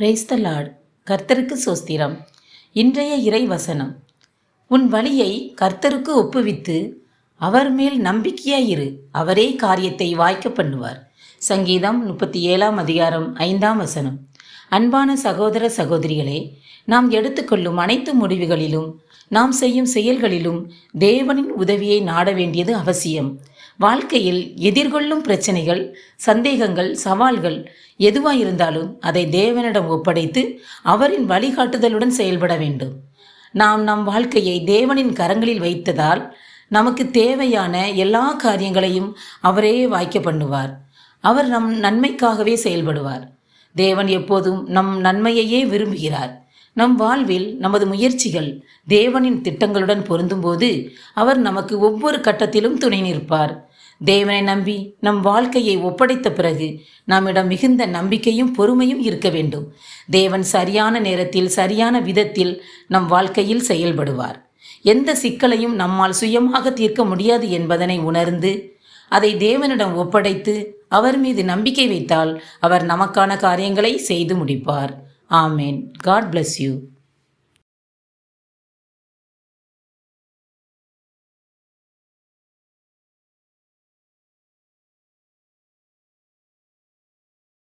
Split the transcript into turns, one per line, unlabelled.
Praise the Lord கர்த்தருக்கு சோஸ்திரம். இன்றைய இறை வசனம் உன் வழியை கர்த்தருக்கு ஒப்புவித்து அவர் மேல் நம்பிக்கையாயிரு அவரே காரியத்தை வாய்க்க பண்ணுவார். சங்கீதம் முப்பத்தி ஏழாம் அதிகாரம் ஐந்தாம் வசனம். அன்பான சகோதர சகோதரிகளே நாம் எடுத்துக்கொள்ளும் அனைத்து முடிவுகளிலும் நாம் செய்யும் செயல்களிலும் தேவனின் உதவியை நாட வேண்டியது அவசியம். வாழ்க்கையில் எதிர்கொள்ளும் பிரச்சனைகள் சந்தேகங்கள் சவால்கள் எதுவாயிருந்தாலும் அதை தேவனிடம் ஒப்படைத்து அவரின் வழிகாட்டுதலுடன் செயல்பட வேண்டும். நாம் நம் வாழ்க்கையை தேவனின் கரங்களில் வைத்ததால் நமக்கு தேவையான எல்லா காரியங்களையும் அவரே வாய்க்க பண்ணுவார். அவர் நம் நன்மைக்காகவே செயல்படுவார். தேவன் எப்போதும் நம் நன்மையையே விரும்புகிறார். நம் வாழ்வில் நமது முயற்சிகள் தேவனின் திட்டங்களுடன் பொருந்தும்போது அவர் நமக்கு ஒவ்வொரு கட்டத்திலும் துணை நிற்பார். தேவனை நம்பி நம் வாழ்க்கையை ஒப்படைத்த பிறகு நம்மிடம் மிகுந்த நம்பிக்கையும் பொறுமையும் இருக்க வேண்டும். தேவன் சரியான நேரத்தில் சரியான விதத்தில் நம் வாழ்க்கையில் செயல்படுவார். எந்த சிக்கலையும் நம்மால் சுயமாக தீர்க்க முடியாது என்பதனை உணர்ந்து அதை தேவனிடம் ஒப்படைத்து அவர் மீது நம்பிக்கை வைத்தால் அவர் நமக்கான காரியங்களை செய்து முடிப்பார். ஆமேன். God bless you